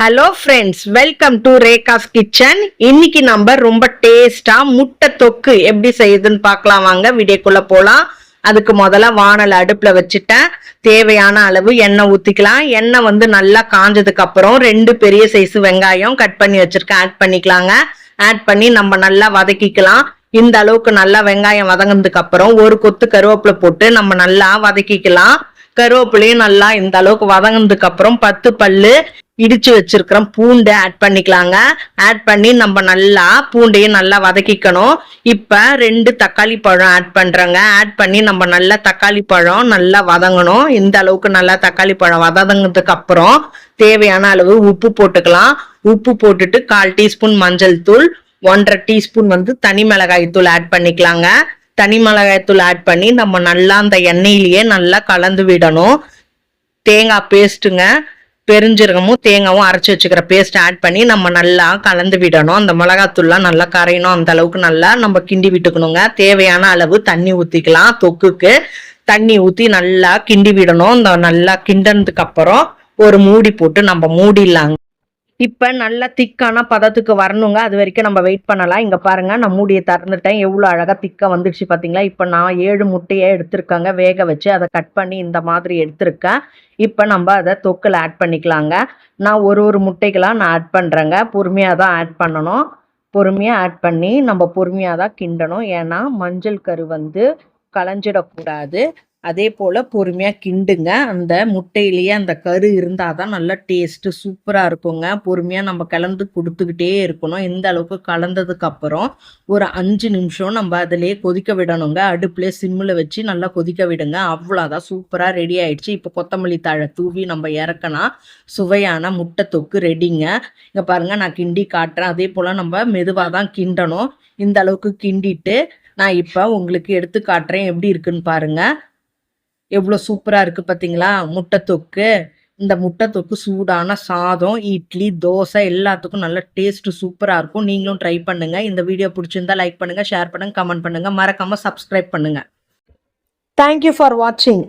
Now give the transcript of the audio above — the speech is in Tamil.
Hello friends welcome to Rekha's kitchen இன்னைக்கு நம்ம ரொம்ப டேஸ்டா முட்டை தொக்கு எப்படி செய்யுதுன்னு பார்க்கலாம் வாங்க. வீடியோக்குள்ள போலாம். அதுக்கு முதல்ல வானல் அடுப்புல வச்சுட்டேன். தேவையான அளவு எண்ணெய் ஊத்திக்கலாம். எண்ணெய் வந்து நல்லா காஞ்சதுக்கு அப்புறம் ரெண்டு பெரிய சைஸ் வெங்காயம் கட் பண்ணி வச்சிருக்கேன். ஆட் பண்ணிக்கலாங்க. ஆட் பண்ணி நம்ம நல்லா வதக்கிக்கலாம். இந்த அளவுக்கு நல்லா வெங்காயம் வதங்கினதுக்கு அப்புறம் ஒரு கொத்து கருவேப்பிலை போட்டு நம்ம நல்லா வதக்கிக்கலாம். கருவேப்பிலையும் நல்லா இந்த அளவுக்கு வதங்கினதுக்கு அப்புறம் பத்து பல்லு இடிச்சு வச்சிருக்கிற பூண்டை ஆட் பண்ணிக்கலாங்க. ஆட் பண்ணி நம்ம நல்லா பூண்டையும் நல்லா வதக்கிக்கணும். இப்போ ரெண்டு தக்காளி பழம் ஆட் பண்ணுறேங்க ஆட் பண்ணி நம்ம நல்லா தக்காளி பழம் நல்லா வதங்கணும். இந்த அளவுக்கு நல்லா தக்காளி பழம் வதங்கினதுக்கு அப்புறம் தேவையான அளவு உப்பு போட்டுக்கலாம். உப்பு போட்டுட்டு கால் டீஸ்பூன் மஞ்சள் தூள் ஒன்றரை டீஸ்பூன் வந்து தனி மிளகாய் தூள் ஆட் பண்ணிக்கலாங்க. தனி மிளகாய் தூள் ஆட் பண்ணி நம்ம நல்லா அந்த எண்ணெயிலேயே நல்லா கலந்து விடணும். தேங்காய் பேஸ்ட்டுங்க பெருஞ்சீரகமும் தேங்காவும் அரைச்சி வச்சுக்கிற பேஸ்ட் ஆட் பண்ணி நம்ம நல்லா கலந்து விடணும். அந்த மிளகாத்தூள்லாம் நல்லா கரையணும். அந்த அளவுக்கு நல்லா நம்ம கிண்டி விட்டுக்கணுங்க. தேவையான அளவு தண்ணி ஊற்றிக்கலாம் தொக்குக்கு தண்ணி ஊற்றி நல்லா கிண்டி விடணும். இந்த நல்லா கிண்டனதுக்கு அப்புறம் ஒரு மூடி போட்டு நம்ம மூடிடலாங்க. இப்போ நல்லா திக்கான பதத்துக்கு வரணுங்க. அது வரைக்கும் நம்ம வெயிட் பண்ணலாம். இங்கே பாருங்கள் நான் மூடியை திறந்துட்டேன். எவ்வளோ அழகாக திக்காக வந்துடுச்சு பார்த்தீங்களா இப்போ நான் ஏழு முட்டையை எடுத்திருக்கேங்க. வேக வச்சு அதை கட் பண்ணி இந்த மாதிரி எடுத்திருக்கேன். இப்போ நம்ம அதை தொக்கில் ஆட் பண்ணிக்கலாங்க. நான் ஒரு ஒரு முட்டைகளாக நான் ஆட் பண்ணுறேங்க பொறுமையாக தான் ஆட் பண்ணணும். பொறுமையாக ஆட் பண்ணி நம்ம பொறுமையாக தான் கிண்டணும். ஏன்னா மஞ்சள் கரு வந்து களைஞ்சிடக்கூடாது அதே போல் பொறுமையாக கிண்டுங்க. அந்த முட்டையிலேயே அந்த கரு இருந்தால் தான் நல்லா டேஸ்ட்டு சூப்பராக இருக்குங்க. பொறுமையாக நம்ம கலந்து கொடுத்துக்கிட்டே இருக்கணும். இந்த அளவுக்கு கலந்ததுக்கப்புறம் ஒரு அஞ்சு நிமிஷம் நம்ம அதிலே கொதிக்க விடணுங்க. அடுப்புலேயே சிம்மில் வச்சு நல்லா கொதிக்க விடுங்க. அவ்வளோதான் சூப்பராக ரெடி ஆயிடுச்சு. இப்போ கொத்தமல்லி தாழை தூவி நம்ம இறக்கினா சுவையான முட்டை தொக்கு ரெடிங்க இங்கே பாருங்கள் நான் கிண்டி காட்டுறேன். அதே போல் நம்ம மெதுவாக தான் கிண்டணும். இந்த அளவுக்கு கிண்டிட்டு நான் இப்போ உங்களுக்கு எடுத்து காட்டுறேன் எப்படி இருக்குன்னு பாருங்கள் எவ்வளோ சூப்பராக இருக்குது பார்த்தீங்களா முட்டை தொக்கு இந்த முட்டை தொக்கு சூடான சாதம் இட்லி தோசை எல்லாத்துக்கும் நல்ல டேஸ்ட்டு சூப்பராக இருக்கும். நீங்களும் ட்ரை பண்ணுங்கள் இந்த வீடியோ பிடிச்சிருந்தா லைக் பண்ணுங்கள் ஷேர் பண்ணுங்கள் கமெண்ட் பண்ணுங்கள் மறக்காமல் சப்ஸ்கிரைப் பண்ணுங்கள் தேங்க்யூ ஃபார் வாட்சிங்